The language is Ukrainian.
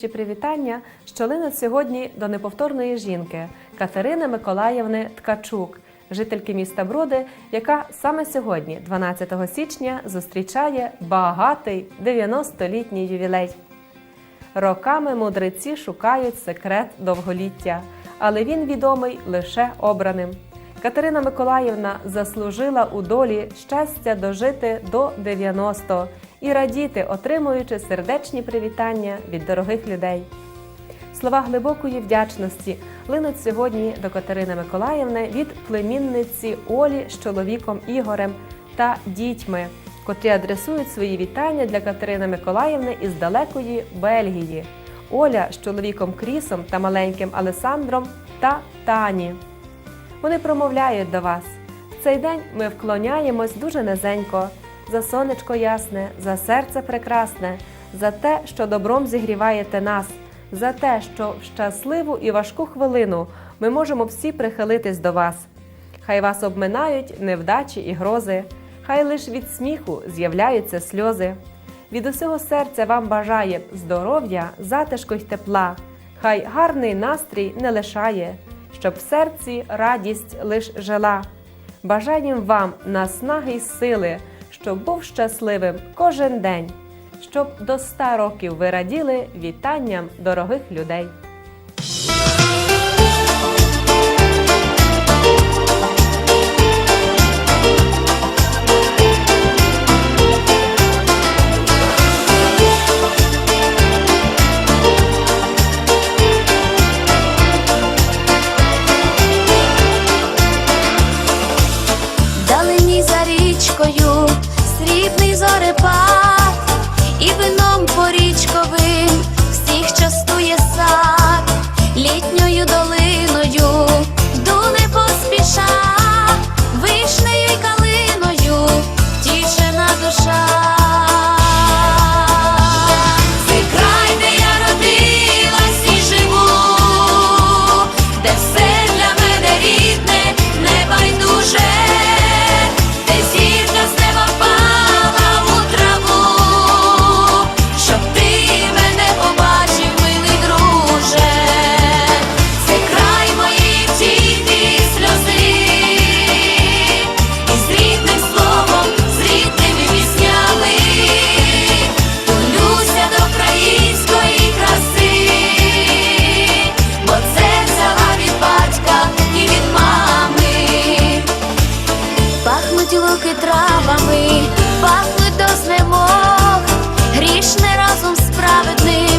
Чи привітання, що линуть сьогодні до неповторної жінки Катерини Миколаївни Ткачук, жительки міста Броди, яка саме сьогодні, 12 січня, зустрічає багатий 90-літній ювілей. Роками мудреці шукають секрет довголіття, але він відомий лише обраним. Катерина Миколаївна заслужила у долі щастя дожити до 90 і радіти, отримуючи сердечні привітання від дорогих людей. Слова глибокої вдячності линуть сьогодні до Катерини Миколаївни від племінниці Олі з чоловіком Ігорем та дітьми, котрі адресують свої вітання для Катерини Миколаївни із далекої Бельгії. Оля з чоловіком Крісом та маленьким Алесандром та Тані. Вони промовляють до вас. В цей день ми вклоняємось дуже низенько за сонечко ясне, за серце прекрасне, за те, що добром зігріваєте нас, за те, що в щасливу і важку хвилину ми можемо всі прихилитись до вас. Хай вас обминають невдачі і грози, хай лиш від сміху з'являються сльози. Від усього серця вам бажає здоров'я, затишку й тепла, хай гарний настрій не лишає, щоб в серці радість лиш жила. Бажаєм вам наснаги й сили, щоб був щасливим кожен день, щоб до ста років ви раділи вітанням дорогих людей. травами, пахли до знемог, грішний разом справедливий.